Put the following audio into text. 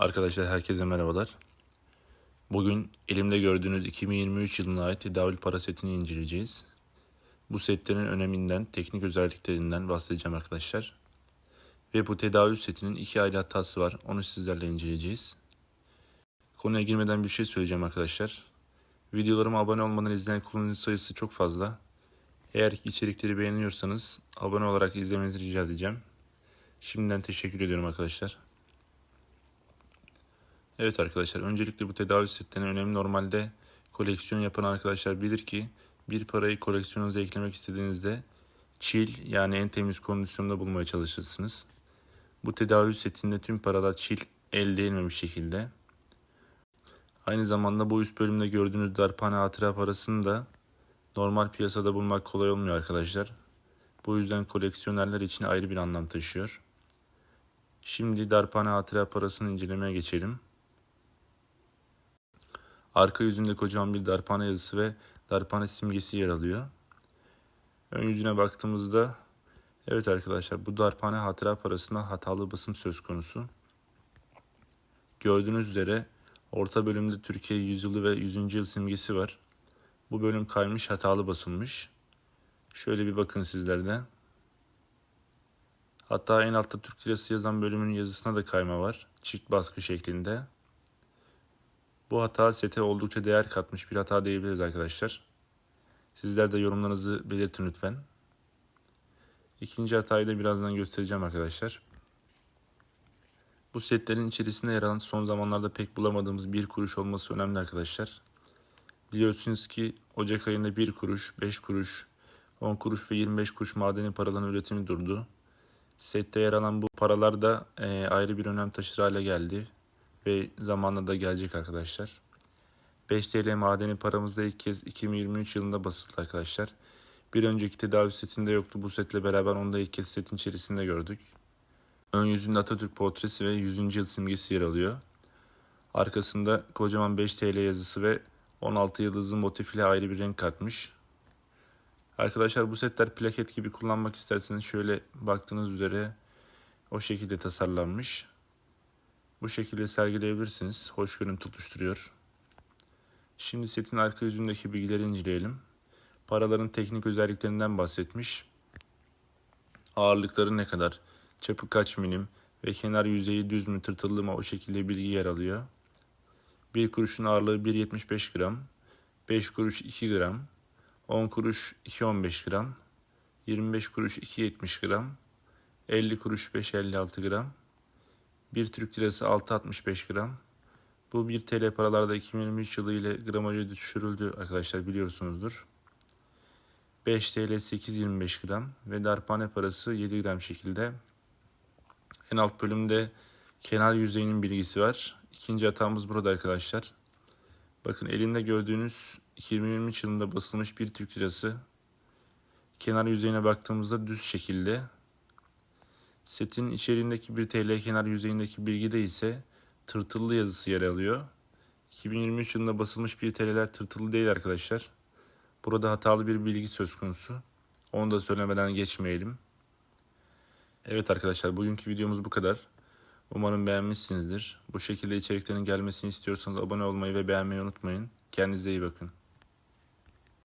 Arkadaşlar herkese merhabalar. Bugün elimde gördüğünüz 2023 yılına ait tedavül para setini inceleyeceğiz. Bu setlerin öneminden, teknik özelliklerinden bahsedeceğim arkadaşlar. Ve bu tedavül setinin iki ayrı hatası var. Onu sizlerle inceleyeceğiz. Konuya girmeden bir şey söyleyeceğim arkadaşlar. Videolarıma abone olmadan izleyen kullanıcı sayısı çok fazla. Eğer içerikleri beğeniyorsanız abone olarak izlemenizi rica edeceğim. Şimdiden teşekkür ediyorum arkadaşlar. Evet arkadaşlar öncelikle bu tedavi setlerinin önemi normalde koleksiyon yapan arkadaşlar bilir ki bir parayı koleksiyonunuza eklemek istediğinizde çil yani en temiz kondisyonda bulmaya çalışırsınız. Bu tedavi setinde tüm paralar çil el değmemiş şekilde. Aynı zamanda bu üst bölümde gördüğünüz darphane hatıra parasını da normal piyasada bulmak kolay olmuyor arkadaşlar. Bu yüzden koleksiyonerler için ayrı bir anlam taşıyor. Şimdi darphane hatıra parasını incelemeye geçelim. Arka yüzünde kocaman bir darphane yazısı ve darphane simgesi yer alıyor. Ön yüzüne baktığımızda evet arkadaşlar bu darphane hatıra parasında hatalı basım söz konusu. Gördüğünüz üzere orta bölümde Türkiye yüzyılı ve 100. yıl simgesi var. Bu bölüm kaymış hatalı basılmış. Şöyle bir bakın sizlerde. Hatta en altta Türk lirası yazan bölümün yazısına da kayma var. Çift baskı şeklinde. Bu hata sete oldukça değer katmış bir hata diyebiliriz arkadaşlar. Sizler de yorumlarınızı belirtin lütfen. İkinci hatayı da birazdan göstereceğim arkadaşlar. Bu setlerin içerisinde yer alan son zamanlarda pek bulamadığımız bir kuruş olması önemli arkadaşlar. Biliyorsunuz ki Ocak ayında 1 kuruş, 5 kuruş, 10 kuruş ve 25 kuruş madeni paraların üretimi durdu. Sette yer alan bu paralar da ayrı bir önem taşır hale geldi ve zamanla da gelecek arkadaşlar. 5 TL madeni paramız da ilk kez 2023 yılında basıldı arkadaşlar. Bir önceki tedavi setinde yoktu. Bu setle beraber onu da ilk kez setin içerisinde gördük. Ön yüzünde Atatürk portresi ve 100. yıl simgesi yer alıyor. Arkasında kocaman 5 TL yazısı ve 16 yıldızlı motifiyle ayrı bir renk katmış. Arkadaşlar bu setler plaket gibi kullanmak isterseniz şöyle baktığınız üzere o şekilde tasarlanmış. Bu şekilde sergileyebilirsiniz. Hoş görüntü tutuşturuyor. Şimdi setin arka yüzündeki bilgileri inceleyelim. Paraların teknik özelliklerinden bahsetmiş. Ağırlıkları ne kadar, çapı kaç milim ve kenar yüzeyi düz mü tırtıllı mı o şekilde bilgi yer alıyor. Bir kuruşun ağırlığı 1.75 gram, 5 kuruş 2 gram, 10 kuruş 2.15 gram, 25 kuruş 2.70 gram, 50 kuruş 5.56 gram, 1 Türk lirası 6.65 gram. Bu 1 TL paralarda 2023 yılı ile gramajı düşürüldü arkadaşlar biliyorsunuzdur. 5 TL 8.25 gram ve darphane parası 7 gram şekilde. En alt bölümde kenar yüzeyinin bilgisi var. İkinci hatamız burada arkadaşlar. Bakın elimde gördüğünüz 2023 yılında basılmış bir Türk lirası. Kenar yüzeyine baktığımızda düz şekilde Setin içeriğindeki bir TL kenar yüzeyindeki bilgide ise tırtıllı yazısı yer alıyor. 2023 yılında basılmış bir TL'ler tırtıllı değil arkadaşlar. Burada hatalı bir bilgi söz konusu. Onu da söylemeden geçmeyelim. Evet arkadaşlar bugünkü videomuz bu kadar. Umarım beğenmişsinizdir. Bu şekilde içeriklerin gelmesini istiyorsanız abone olmayı ve beğenmeyi unutmayın. Kendinize iyi bakın.